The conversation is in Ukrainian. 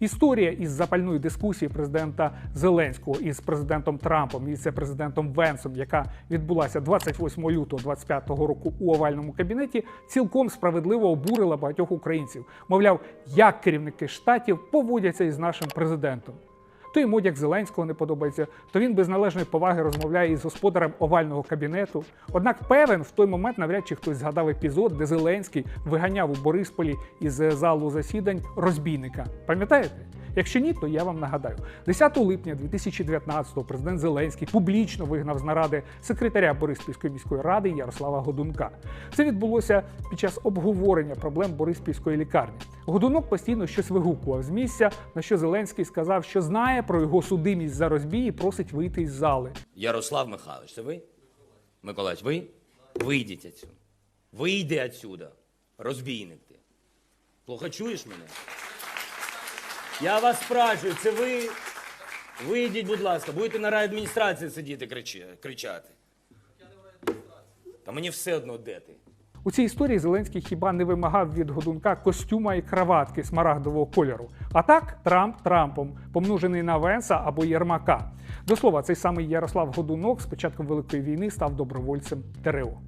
Історія із запальної дискусії президента Зеленського із президентом Трампом і віце-президентом Венсом, яка відбулася 28 лютого 25 року у овальному кабінеті, цілком справедливо обурила багатьох українців. Мовляв, як керівники штатів поводяться із нашим президентом. То йому, як Зеленського не подобається, то він без належної поваги розмовляє із господарем овального кабінету. Однак певен, в той момент навряд чи хтось згадав епізод, де Зеленський виганяв у Борисполі із залу засідань розбійника. Пам'ятаєте? Якщо ні, то я вам нагадаю. 10 липня 2019-го президент Зеленський публічно вигнав з наради секретаря Бориспільської міської ради Ярослава Годунка. Це відбулося під час обговорення проблем Бориспільської лікарні. Годунок постійно щось вигукував з місця, на що Зеленський сказав, що знає про його судимість за розбій і просить вийти із зали. Ярослав Михайлович, це ви? Миколаївич, ви? Вийдіть отсюда. Вийди отсюда. Розбійник ти. Плохо чуєш мене? Я вас спрашиваю, це ви? Вийдіть, будь ласка, будете на райадміністрації сидіти кричи- кричати. Та мені все одно де ти. У цій історії Зеленський хіба не вимагав від годунка костюма і краватки смарагдового кольору. А так Трамп Трампом, помножений на Венса або Єрмака. До слова, цей самий Ярослав Годунок з початком Великої війни став добровольцем ТРО.